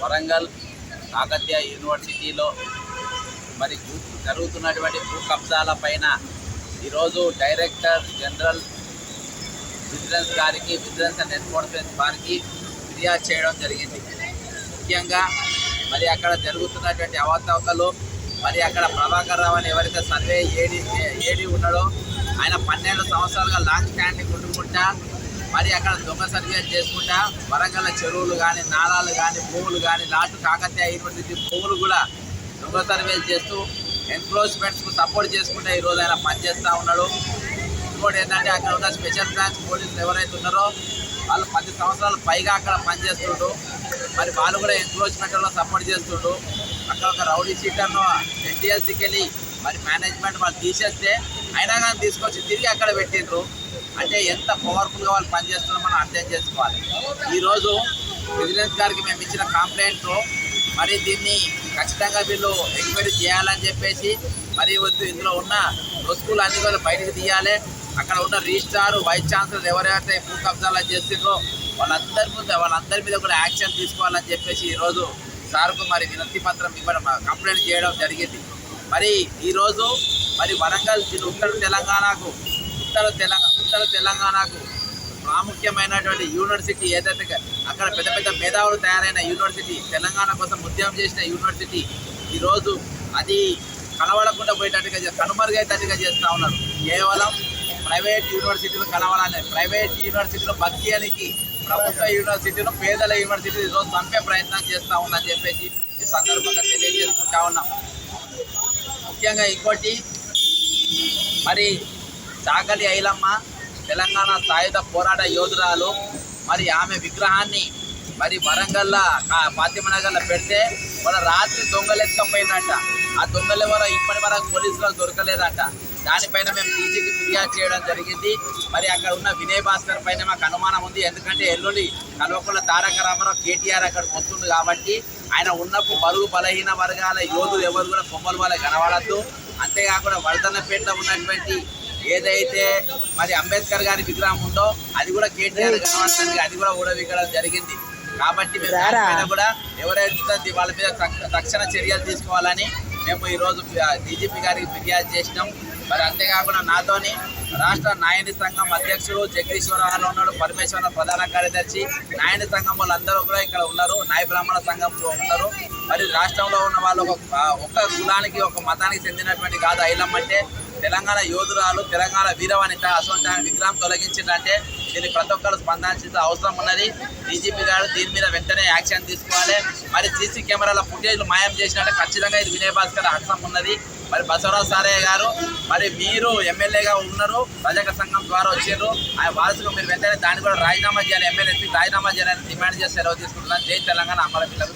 వరంగల్ కాకతీయ యూనివర్సిటీలో మరి జరుగుతున్నటువంటి భూ కబ్జాల పైన ఈరోజు డైరెక్టర్ జనరల్ విజిలెన్స్ గారికి విజిలెన్స్ అండ్ ఎన్ఫోర్స్మెంట్ వారికి ఫిర్యాదు చేయడం జరిగింది. ముఖ్యంగా మరి అక్కడ జరుగుతున్నటువంటి అవతవకలు మరి అక్కడ ప్రభాకర్ రావు అని ఎవరైతే సర్వే ఏడి ఏడి ఉన్నాడో ఆయన పన్నెండు సంవత్సరాలుగా లాంగ్ స్టాండింగ్ ఉండుకుంటా మరి అక్కడ దొంగ సర్వే చేసుకుంటా వరంగల్ చెరువులు కానీ నాలాలు కానీ భూములు కానీ లాస్ట్ కాకతీయ యూనివర్సిటీ భూములు కూడా దొంగ సర్వేలు చేస్తూ ఎన్క్రోచ్మెంట్స్కు సపోర్ట్ చేసుకుంటా ఈరోజు ఆయన పనిచేస్తూ ఉన్నాడు. ఇంకోటి ఏంటంటే అక్కడ ఉన్న స్పెషల్ బ్రాంచ్ పోలీసులు ఎవరైతే ఉన్నారో వాళ్ళు పది సంవత్సరాలు పైగా అక్కడ పనిచేస్తుండ్రు. మరి వాళ్ళు కూడా ఎంక్రోచ్మెంట్లో సపోర్ట్ చేస్తుండ్రు. అక్కడ ఒక రౌడీ సీటర్ను ఎన్టీఎల్సీకి వెళ్ళి మరి మేనేజ్మెంట్ వాళ్ళు తీసేస్తే అయినా కానీ తీసుకొచ్చి తిరిగి అక్కడ పెట్టిండ్రు. అంటే ఎంత పవర్ఫుల్గా వాళ్ళు పనిచేస్తున్నారో మనం అర్థం చేసుకోవాలి. ఈరోజు విజిలెన్స్ గారికి మేము ఇచ్చిన కంప్లైంట్ మరి దీన్ని ఖచ్చితంగా వీళ్ళు ఎంక్వైరీ చేయాలని చెప్పేసి మరి వద్దు ఇందులో ఉన్న వస్తువులు అన్ని కూడా బయటకు తీయాలి. అక్కడ ఉన్న రిజిస్ట్రార్ వైస్ ఛాన్సలర్ ఎవరైతే భూ కబ్జాలు చేసిండ్రో వాళ్ళందరి ముందు వాళ్ళందరి మీద కూడా యాక్షన్ తీసుకోవాలని చెప్పేసి ఈరోజు సార్కు మరి వినతి పత్రం ఇవ్వడం కంప్లైంట్ చేయడం జరిగింది. మరి ఈరోజు మరి వరంగల్ జిల్లా ఉత్తర తెలంగాణకు ఉత్తర తెలంగాణ ఉత్తర తెలంగాణకు ప్రాముఖ్యమైనటువంటి యూనివర్సిటీ ఏదైతే అక్కడ పెద్ద పెద్ద మేధావులు తయారైన యూనివర్సిటీ తెలంగాణ కోసం ఉద్యమం చేసిన యూనివర్సిటీ ఈరోజు అది కలవడకుండా పోయేటట్టుగా చే- చేస్తూ ఉన్నారు. కేవలం ప్రైవేట్ యూనివర్సిటీలు కలవాలని ప్రైవేట్ యూనివర్సిటీలు బతికేయడానికి ప్రభుత్వ యూనివర్సిటీలు పేదల యూనివర్సిటీ ఈరోజు చంపే ప్రయత్నం చేస్తూ ఉందని చెప్పేసి ఈ సందర్భంగా తెలియజేసుకుంటా ఉన్నాం. ముఖ్యంగా ఇంకోటి మరి చాకలి ఐలమ్మ తెలంగాణ సాయుధ పోరాట యోధురాలు. మరి ఆమె విగ్రహాన్ని మరి వరంగల్లో ఫాతిమనగర్లో పెడితే మన రాత్రి దొంగలు ఆ దొంగల వల్ల ఇప్పటి వరకు పోలీసులకు దొరకలేదంట. దానిపైన మేము డీజీకి ఫిర్యాదు చేయడం జరిగింది. మరి అక్కడ ఉన్న వినయ్ భాస్కర్ పైన మాకు అనుమానం ఉంది. ఎందుకంటే ఎల్లుండి కల్వకుల తారక రామారావు కేటీఆర్ అక్కడికి వస్తుంది కాబట్టి ఆయన ఉన్నప్పుడు బరువు బలహీన వర్గాల యోధులు ఎవరు కూడా బొమ్మల వల్ల కనబడద్దు. అంతేకాకుండా వరదన్నపేటలో ఉన్నటువంటి ఏదైతే మరి అంబేద్కర్ గారి విగ్రహం ఉందో అది కూడా కేటీఆర్ కనబడుతుంది అది కూడా ఊడవిగ్గడం జరిగింది. కాబట్టి మేము కూడా ఎవరైతే వాళ్ళ మీద తక్ష- తక్షణ చర్యలు తీసుకోవాలని మేము ఈరోజు డీజీపీ గారికి ఫిర్యాదు చేసినాం. మరి అంతేకాకుండా నాతోని రాష్ట్ర నాయని సంఘం అధ్యక్షుడు జగదీశ్వరరావు ఉన్నాడు పరమేశ్వర ప్రధాన కార్యదర్శి. నాయని సంఘం వాళ్ళందరూ కూడా ఇక్కడ ఉన్నారు నాయ బ్రాహ్మణ సంఘంలో ఉన్నారు. మరి రాష్ట్రంలో ఉన్న వాళ్ళు ఒక ఒక్క కులానికి ఒక మతానికి చెందినటువంటి కాదు ఐలమ్మ అంటే తెలంగాణ యోధురాలు తెలంగాణ వీరవనిత అసోంటి విగ్రహం తొలగించిందంటే దీన్ని ప్రతి ఒక్కరు స్పందాల్సిన అవసరం ఉన్నది. డీజీపీ గారు దీని మీద వెంటనే యాక్షన్ తీసుకోవాలి. మరి సీసీ కెమెరాల ఫుటేజ్లు మాయం చేసినట్టు ఖచ్చితంగా ఇది వినయ్ భాస్కర్ ఉన్నది. మరి బసవరాజ్ సారయ్య గారు మరి మీరు ఎమ్మెల్యేగా ఉన్నారు ప్రజక సంఘం ద్వారా వచ్చారు. ఆ వారసుగా మీరు వెంటనే దాన్ని కూడా రాజీనామా చేయాలి ఎమ్మెల్యే రాజీనామా చేయాలని డిమాండ్ చేసి సెలవు తీసుకుంటున్నాను. జై తెలంగాణ అమర పిల్లలకు